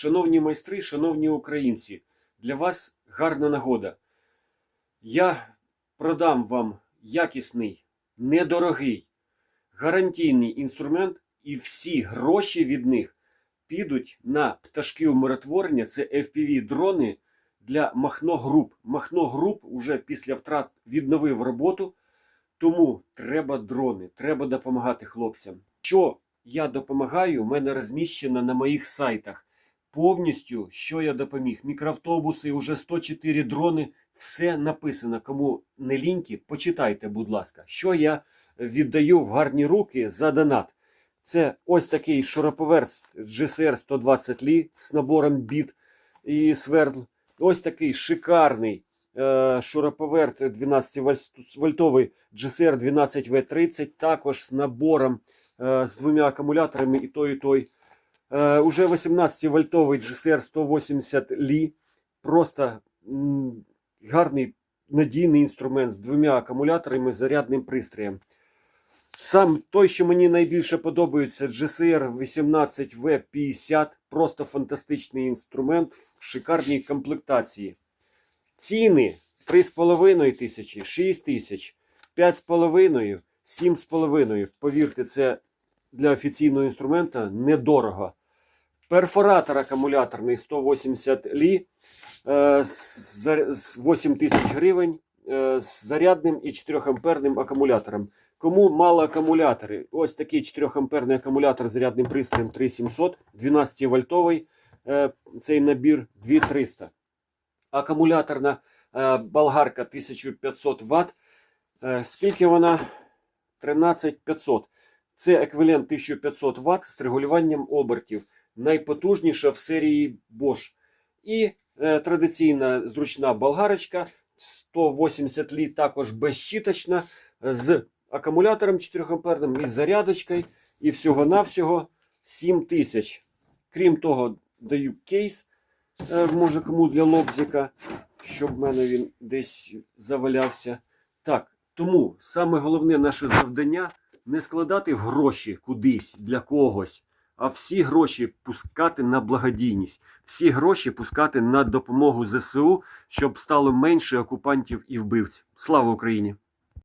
Шановні майстри, шановні українці, для вас гарна нагода. Я продам вам якісний, недорогий, гарантійний інструмент, і всі гроші від них підуть на пташки умиротворення. Це FPV-дрони для Махно Груп. Махно Груп уже після втрат відновив роботу, тому треба дрони, треба допомагати хлопцям. Що я допомагаю, у мене розміщено на моїх сайтах. Повністю, що я допоміг. Мікроавтобуси, уже 104 дрони, все написано. Кому не ліньки, почитайте, будь ласка, що я віддаю в гарні руки за донат. Це ось такий шуруповерт GCR 120 Лі з набором біт і свердл. Ось такий шикарний е, шуруповерт 12 вольтовий GCR 12V30, також з набором е, з двома акумуляторами і той, і той. Е, уже 18-вольтовий GCR 180 Li. Просто гарний надійний інструмент з двома акумуляторами, зарядним пристроєм. Сам той, що мені найбільше подобається, GCR 18V50. Просто фантастичний інструмент в шикарній комплектації. Ціни 3,5 тисячі, 6 тисяч, 5,5, 7,5. Повірте, це для офіційного інструмента недорого. Перфоратор акумуляторний 180 лі е, з з 8 тисяч гривень е, з зарядним і 4 амперним акумулятором. Кому мало акумулятори? Ось такий 4 амперний акумулятор з зарядним пристроєм 3700, 12 вольтовий цей набір 2300. Акумуляторна е, болгарка 1500 Вт. Скільки вона? 13500. Це еквівалент 1500 Вт з регулюванням обертів. Найпотужніша в серії Bosch. І е, традиційна зручна болгарочка 180 літ, також безщіточна, з акумулятором 4 амперним і з зарядочкою. І всього-навсього 7000. Крім того, даю кейс, е, може кому для лобзика, щоб в мене він десь завалявся. Так, тому саме головне наше завдання не складати гроші кудись для когось, а всі гроші пускати на благодійність, всі гроші пускати на допомогу ЗСУ, щоб стало менше окупантів і вбивців. Слава Україні!